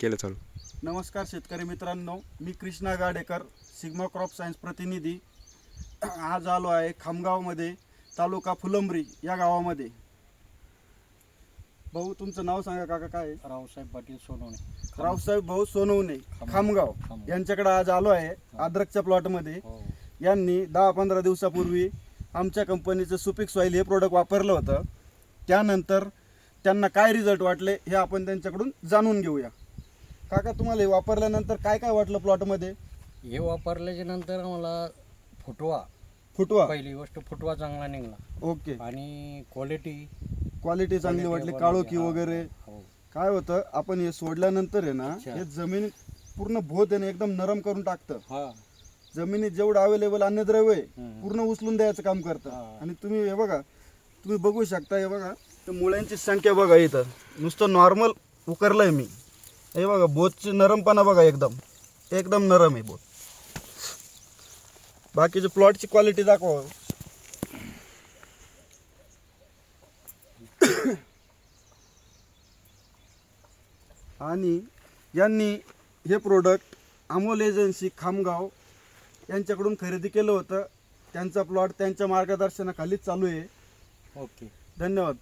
केलं चालू. नमस्कार शेतकरी मित्रांनो मी Krishna Gadekar Sigma crop science प्रतिनिधी. आज आलो आहे खामगावमध्ये तालुका फुलंब्री या गावामध्ये. भाऊ तुमचं नाव सांगा काका काय आहे? रावसाहेब पाटील सोनवणे. रावसाहेब भाऊ सोनवणे खामगाव. यांच्याकडे आज आलो आहे अद्रकच्या प्लॉटमध्ये. हो. यांनी दहा पंधरा दिवसापूर्वी आमच्या कंपनीचं सुपिक सॉईल हे प्रोडक्ट वापरलं होतं. त्यानंतर त्यांना काय रिझल्ट वाटले हे आपण त्यांच्याकडून जाणून घेऊया. काका तुम्हाला हे वापरल्यानंतर काय काय वाटलं प्लॉटमध्ये? हे वापरल्याच्या नंतर आम्हाला फुटवा. फुटवा? पहिली गोष्ट फुटवा चांगला निघाला. ओके. आणि क्वालिटी क्वालिटी चांगली वाटली काळोखी वगैरे. हो. काय होतं आपण हे सोडल्यानंतर आहे ना अच्छा. हे जमीन पूर्ण भोत आहे ना एकदम नरम करून टाकतं. हा. जमिनीत जेवढं अवेलेबल अन्नद्रव्य आहे हम्म. पूर्ण उचलून द्यायचं काम करतं. आणि तुम्ही हे बघा तुम्ही बघू शकता हे बघा तर मुळ्यांची संख्या बघा इथं. नुसतं नॉर्मल उकरलंय मी. हे बघा बोतची नरमपणा बघा एकदम. एकदम नरम आहे बोत बाकीचे प्लॉटची क्वालिटी दाखवा. आणि यांनी हे प्रोडक्ट अमोल एजन्सी खामगाव यांच्याकडून खरेदी केलं होतं. त्यांचा प्लॉट त्यांच्या मार्गदर्शनाखालीच चालू आहे. ओके. धन्यवाद.